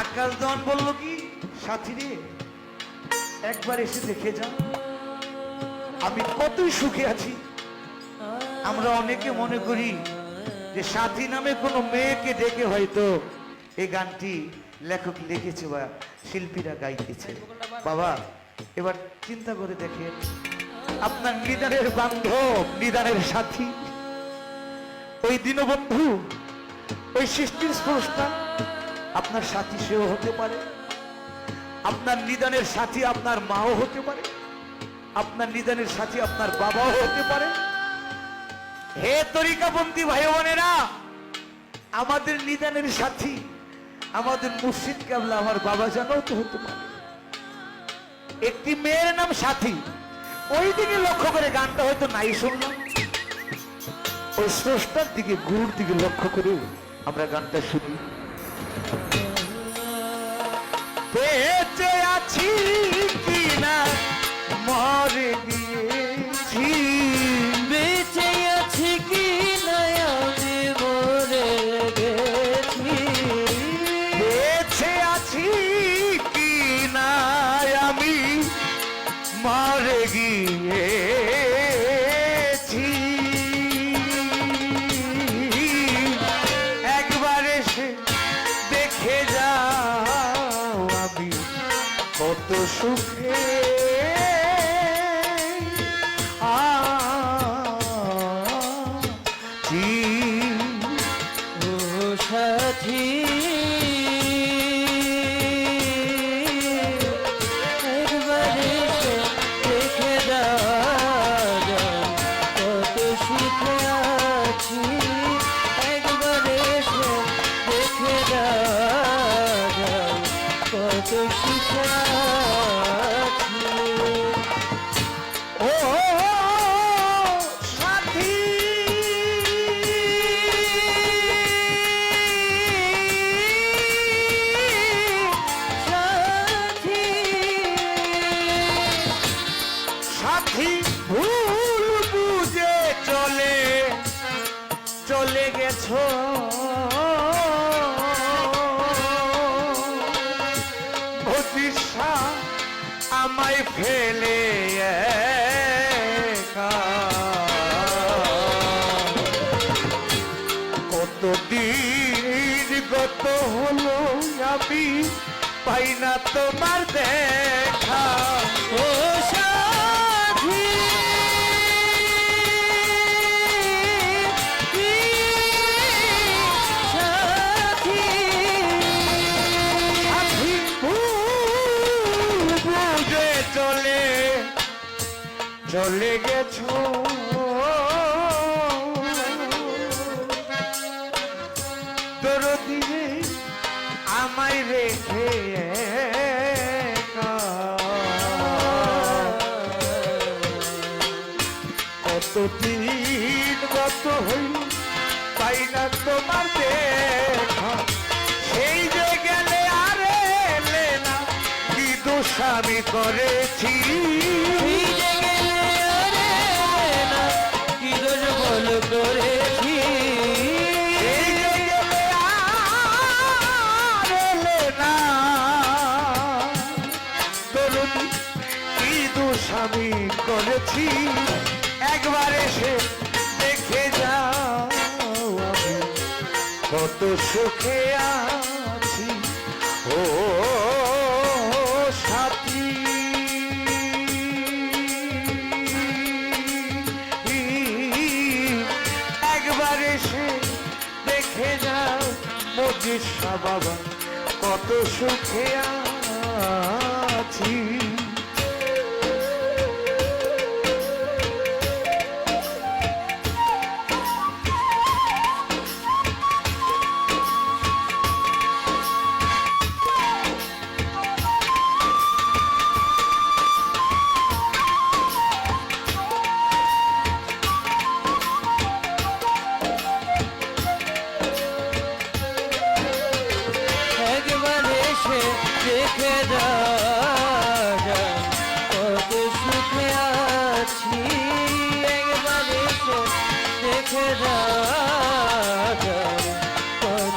আকাশ দন বলল কি সাথী রে একবার এসে দেখে যা আমি কতই সুখে আছি। আমরা অনেকে মনে করি যে সাথী নামে কোনো মেয়েকে ডেকে হয়তো এই গানটি লেখক লিখেছে বা শিল্পীরা গাইতেছে। বাবা, এবার চিন্তা করে দেখেন, আপনার নিদানের বান্ধব, নিদানের সাথী, ওই দীনবন্ধু, ওই সৃষ্টির স্রষ্টা আপনার সাথী সেও হতে পারে। আপনার নিদানের সাথী আপনার মাও হতে পারে। আপনার নিদানের সাথী আপনার বাবাও হতে পারে। হে তরিকাপন্থী ভাই বোনেরা আমাদের নিদানের সাথী, আমাদের মুর্শিদ কাবলা আমার বাবা জানাও তো হতে পারে। একটি মেয়ের নাম সাথী। ওই দিকে লক্ষ্য করে গানটা হয়তো নাই শুনলাম। ওই স্রষ্টার দিকে, গুরুর দিকে লক্ষ্য করে আমরা গানটা শুনি। বেঁচে আছি কিনা? মরে গিয়েছি। বেঁচে আছি কি নাই আমি মরে গেছি। বেঁচে আছি কিনা আমি মরে গিয়েছি সাথী একা। কতদিন গত হলো আমি পাই না তোমার দেখা চলে গেছো তোর দিনে আমায় রেখে। কতদিন গত হইল পাই না তোমার সেই যে গেলে আর না, কি দোষ আমি করেছি আমি করেছি। একবার এসে দেখে যাও আমি কত সুখে আছি। ও, সাথী। একবার এসে দেখে যাও মজিসা বাবা, কত সুখে আছি।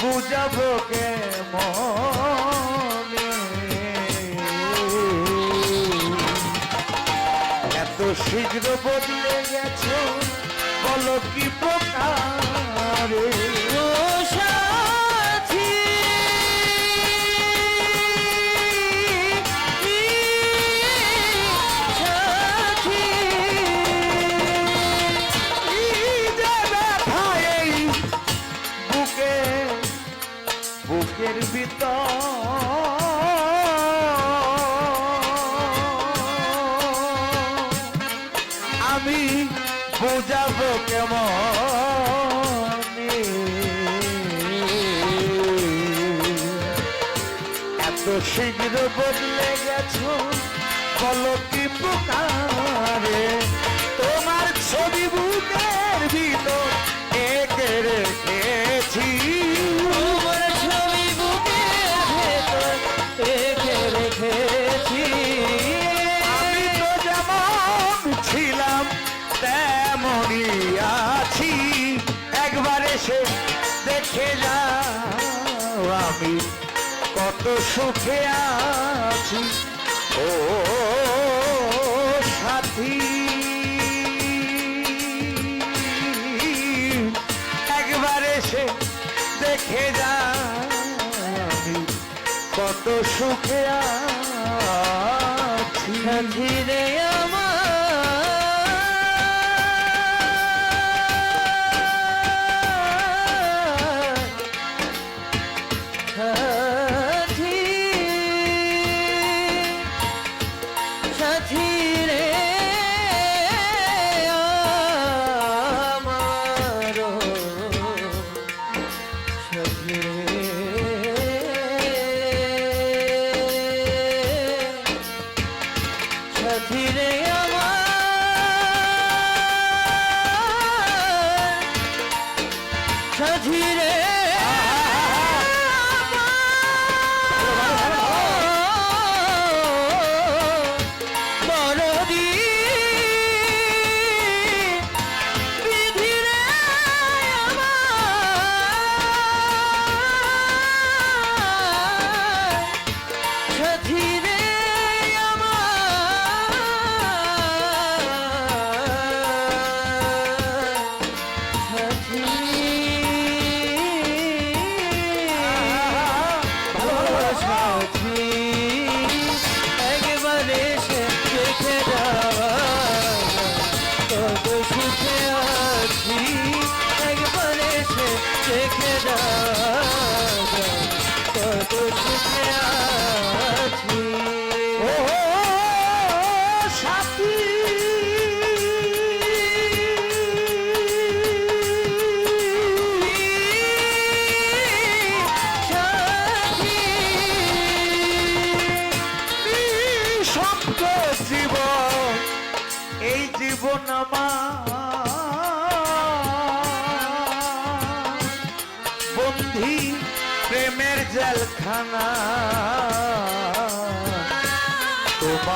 বুঝাবো কে এত শীঘ্র বদলে গেছো শীঘ্র বদলে গেছো বলো কি প্রকারে তোমার ছবি বুকের ভিতর একে রেখেছি। তোমার ছবি বুকের ভেতর এঁকে রেখেছি। আমি তো যেমন ছিলাম তেমনই আছি। একবার এসে দেখে যাও আমি। সুখে আছি। ও সাথী। একবার এসে দেখে যা কত সুখে আছি। সাথী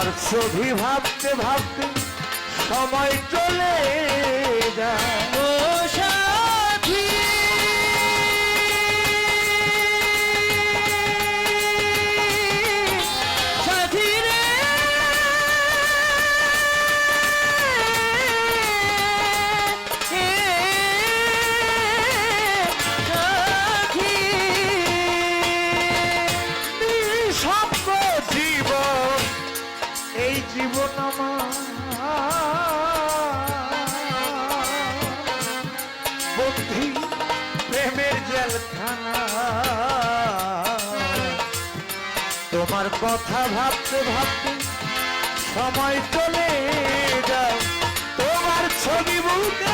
তোমার ছবি ভাবতে ভাবতে সময় চলে যায়। কথা ভাবতে ভাবতে সময় চলে যায়। তোমার ছবি বুকের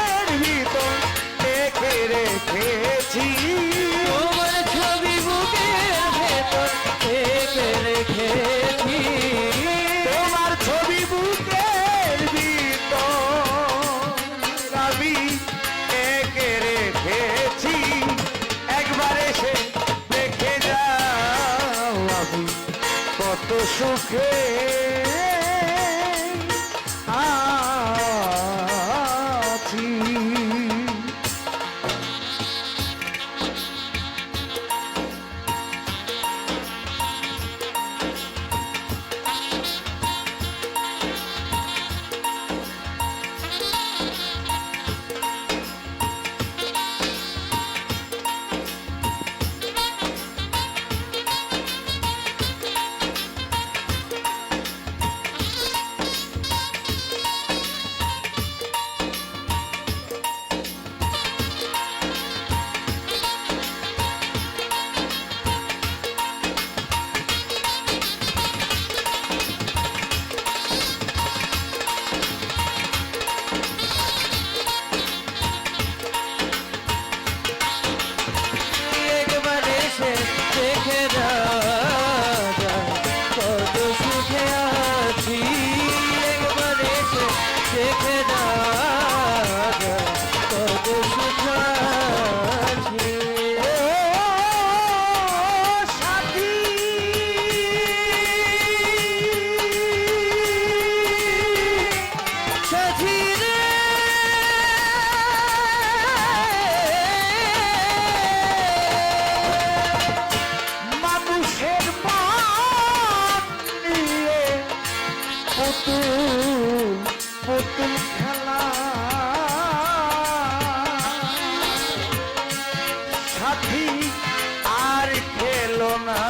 আর খেলো না।